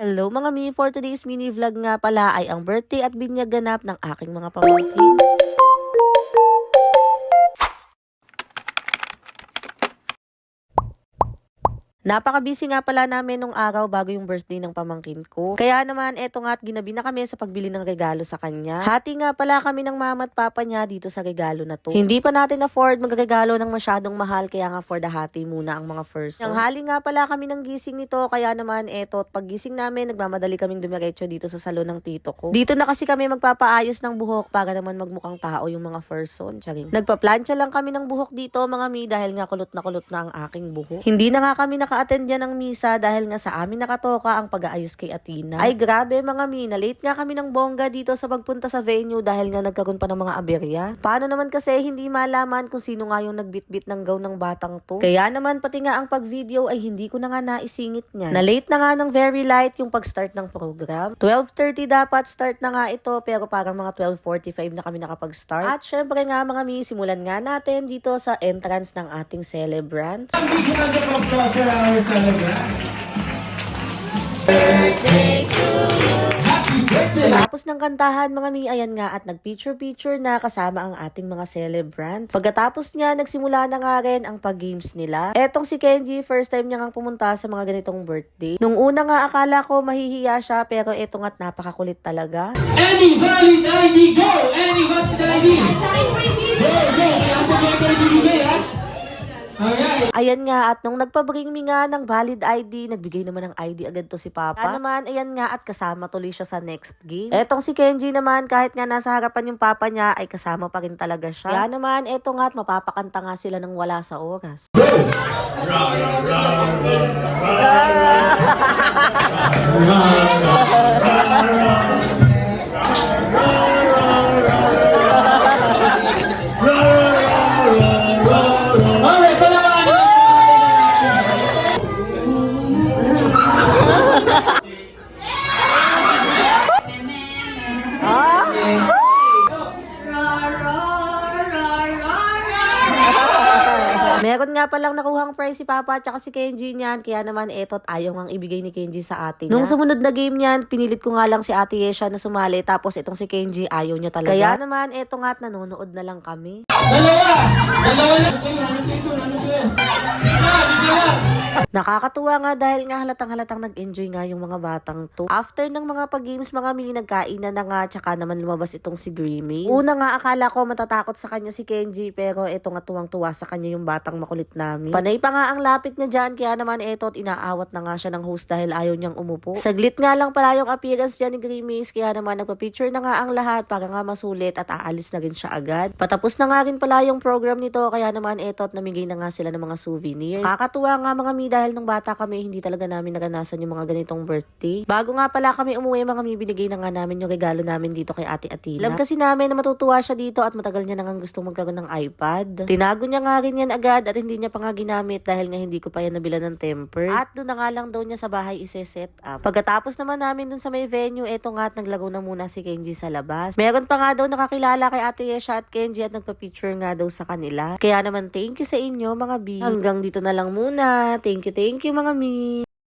Hello mga mi, for today's mini vlog nga pala ay ang birthday at binyag ganap ng aking mga pamangkin. Napaka-busy nga pala namin nung araw bago yung birthday ng pamangkin ko. Kaya naman, eto nga at ginabi na kami sa pagbili ng regalo sa kanya. Hati nga pala kami ng mama at papa niya dito sa regalo na to. Hindi pa natin afford magregalo ng masyadong mahal kaya nga for the hati muna ang mga first. Nang hali nga pala kami ng gising nito kaya naman eto at paggising namin nagmamadali kaming dumiretso dito sa salon ng tito ko. Dito na kasi kami magpapaayos ng buhok para naman magmukhang tao yung mga first son. Charing. Nagpa-plancha lang kami ng buhok dito mga mi dahil nga kulot na kulot na ang aking buhok. Hindi na nga kami naka-attend yan ng misa dahil nga sa amin nakatoka ang pag-aayos kay Atina. Ay grabe mga mi, na late nga kami ng bongga dito sa pagpunta sa venue dahil nga nagkaroon pa ng mga aberya. Paano naman kasi hindi malaman kung sino nga yung nagbitbit ng gown ng batang to? Kaya naman pati nga ang pag-video ay hindi ko na nga naisingit niya. Na late na nga ng very light yung pag-start ng program. 12.30 dapat start na nga ito pero parang mga 12.45 na kami nakapag-start. At syempre nga mga mi, simulan nga natin dito sa entrance ng ating celebrant. Hindi ko na applause celebrant. Happy birthday! Tapos ng kantahan mga mi, ayan nga at nag-picture-picture na kasama ang ating mga celebrants. Pagkatapos niya, nagsimula na nga rin ang pag-games nila. Etong si Kenji, first time niya nga pumunta sa mga ganitong birthday. Nung una nga akala ko mahihiya siya pero eto nga't napakakulit talaga. Any valid ID, go! Any valid ID! Go, go! Ayan nga at nung nagpabring mi nga ng valid ID, nagbigay naman ng ID agad to si Papa. Kaya naman, ayan nga at kasama tuloy siya sa next game. Etong si Kenji naman, kahit nga nasa harapan yung Papa niya, ay kasama pa rin talaga siya. Kaya naman, eto nga at mapapakanta nga sila ng wala sa oras. Alright, Meron nga palang nakuhang prize si Papa at si Kenji niyan. Kaya naman etot ayaw ngang ibigay ni Kenji sa ate niya. Nung sumunod na game niyan, pinilit ko nga lang si ate Yesha na sumali. Tapos itong si Kenji ayaw niya talaga. Kaya naman eto nga at nanonood na lang kami. Dalawa! Dalawa lang! Nakakatuwa nga dahil nga halatang halatang nag-enjoy nga yung mga batang to. After ng mga pag-games mga mini nagkainan na nga tsaka naman lumabas itong si Grimmy. Una nga akala ko matatakot sa kanya si Kenji pero eto nga tuwang-tuwa sa kanya yung batang makulit namin. Panay pa nga ang lapit niya dyan kaya naman eto at inaawat na nga siya ng host dahil ayaw niyang umupo. Saglit nga lang pala yung appearance dyan ni Grimmy kaya naman nagpa-picture na nga ang lahat para nga masulit at aalis na rin siya agad. Patapos na nga rin pala yung program nito kaya naman eto at namigay na nga sila ng mga souvenirs. Kakatuwa nga mga mi dahil nung bata kami hindi talaga namin naranasan yung mga ganitong birthday. Bago nga pala kami umuwi mga mi binigay na nga namin yung regalo namin dito kay Ate Atina. Alam kasi namin na matutuwa siya dito at matagal niya nang gustong magkaroon ng iPad. Tinago niya nga rin yan agad at hindi niya pa nga ginamit dahil nga hindi ko pa yan nabila ng temper. At doon na nga lang daw niya sa bahay ise-set up. Pagkatapos naman namin dun sa may venue, eto nga at naglaro na muna si Kenji sa labas. Meron pa nga daw nakakilala kay Ate Yesha at Kenji at nagpa-picture nga daw sa kanila. Kaya naman thank you sa inyo mga B. Hanggang dito na lang muna. Thank you, thank you mga Mi.